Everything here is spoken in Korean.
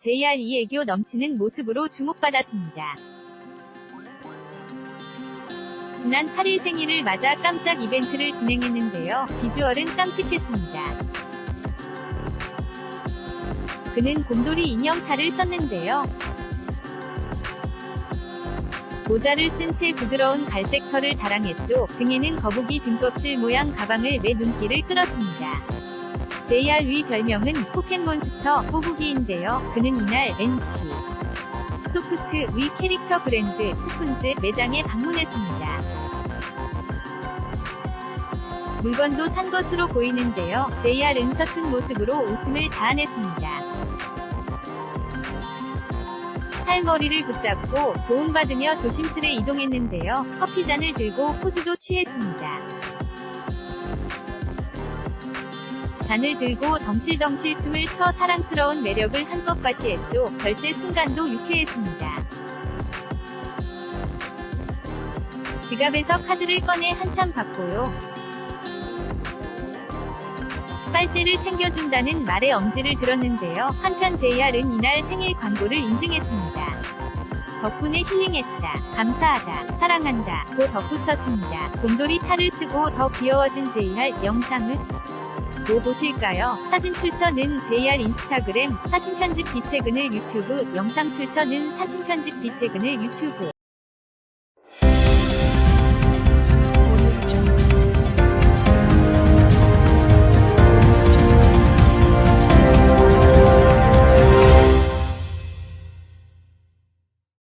JR이 애교 넘치는 모습으로 주목받았습니다. 지난 8일 생일을 맞아 깜짝 이벤트를 진행했는데요. 비주얼은 깜찍했습니다. 그는 곰돌이 인형 탈을 썼는데요. 모자를 쓴 채 부드러운 갈색 털을 자랑했죠. 등에는 거북이 등껍질 모양 가방을 매 눈길을 끌었습니다. JR 위 별명은 포켓몬스터 꼬부기인데요. 그는 이날 NC 소프트 위 캐릭터 브랜드 스푼즈 매장에 방문했습니다. 물건도 산 것으로 보이는데요. JR 은 서툰 모습으로 웃음을 자아냈습니다. 탈머리를 붙잡고 도움받으며 조심스레 이동했는데요. 커피잔을 들고 포즈도 취했습니다. 잔을 들고 덩실덩실 춤을 춰 사랑스러운 매력을 한껏 과시했죠. 결제 순간도 유쾌했습니다. 지갑에서 카드를 꺼내 한참 받고요. 빨대를 챙겨준다는 말에 엄지를 들었는데요. 한편 JR은 이날 생일 광고를 인증했습니다. 덕분에 힐링했다. 감사하다. 사랑한다. 고 덧붙였습니다. 곰돌이 탈을 쓰고 더 귀여워진 JR 영상을 뭐 보실까요? 사진 출처는 JR 인스타그램, 사진 편집 비채근을 유튜브, 영상 출처는 사진 편집 비채근을 유튜브.